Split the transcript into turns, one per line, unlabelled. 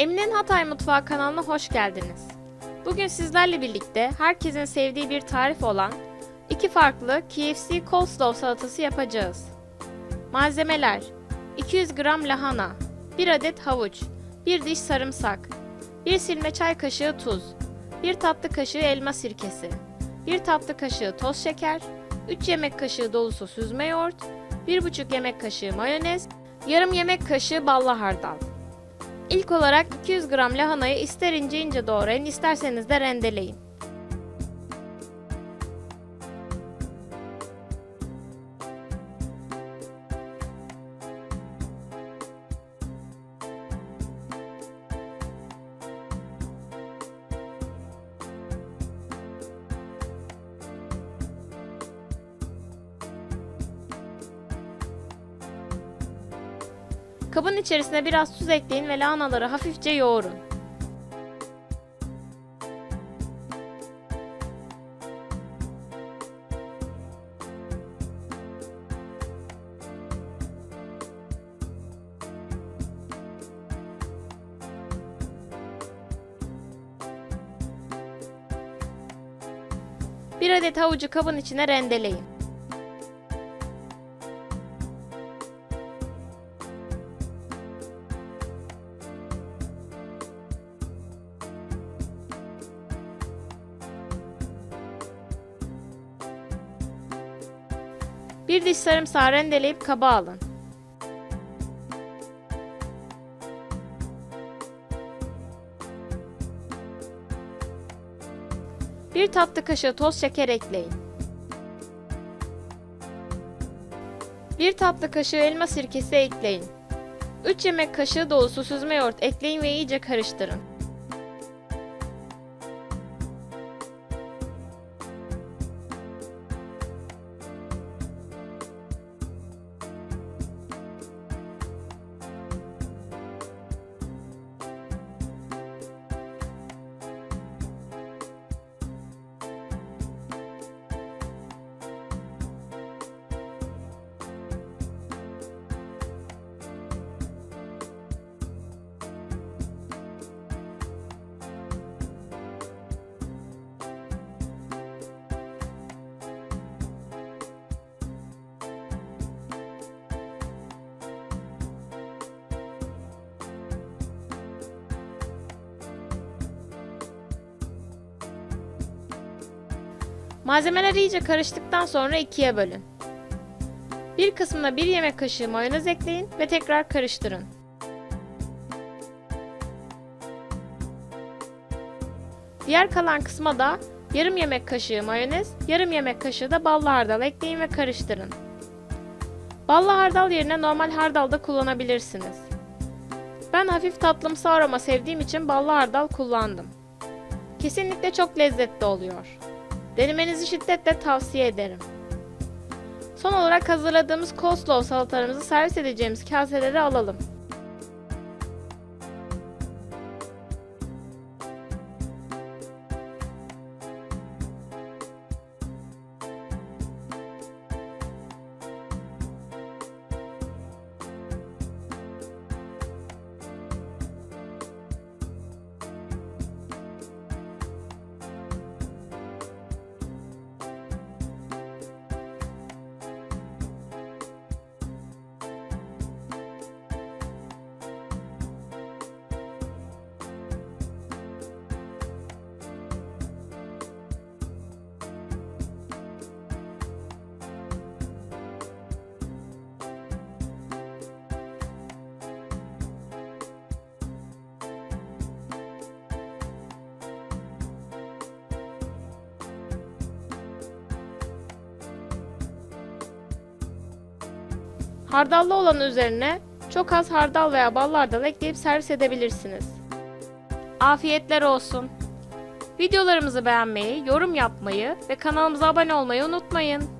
Emine'nin Hatay Mutfağı kanalına hoş geldiniz. Bugün sizlerle birlikte herkesin sevdiği bir tarif olan iki farklı KFC coleslaw salatası yapacağız. Malzemeler 200 gram lahana, 1 adet havuç, 1 diş sarımsak, 1 silme çay kaşığı tuz, 1 tatlı kaşığı elma sirkesi, 1 tatlı kaşığı toz şeker, 3 yemek kaşığı dolusu süzme yoğurt, 1,5 yemek kaşığı mayonez, yarım yemek kaşığı ballı hardal. İlk olarak 200 gram lahanayı ister ince ince doğrayın, isterseniz de rendeleyin. Kabın içerisine biraz tuz ekleyin ve lahanaları hafifçe yoğurun. Bir adet havucu kabın içine rendeleyin. Bir diş sarımsağı rendeleyip kaba alın. Bir tatlı kaşığı toz şeker ekleyin. Bir tatlı kaşığı elma sirkesi ekleyin. 3 yemek kaşığı dolusu süzme yoğurt ekleyin ve iyice karıştırın. Malzemeler iyice karıştıktan sonra ikiye bölün. Bir kısmına bir yemek kaşığı mayonez ekleyin ve tekrar karıştırın. Diğer kalan kısma da yarım yemek kaşığı mayonez, yarım yemek kaşığı da ballı hardal ekleyin ve karıştırın. Ballı hardal yerine normal hardal da kullanabilirsiniz. Ben hafif tatlımsı aroma sevdiğim için ballı hardal kullandım. Kesinlikle çok lezzetli oluyor. Denemenizi şiddetle tavsiye ederim. Son olarak hazırladığımız coleslaw salatalarımızı servis edeceğimiz kaselere alalım. Hardallı olanın üzerine çok az hardal veya bal hardal ekleyip servis edebilirsiniz. Afiyetler olsun. Videolarımızı beğenmeyi, yorum yapmayı ve kanalımıza abone olmayı unutmayın.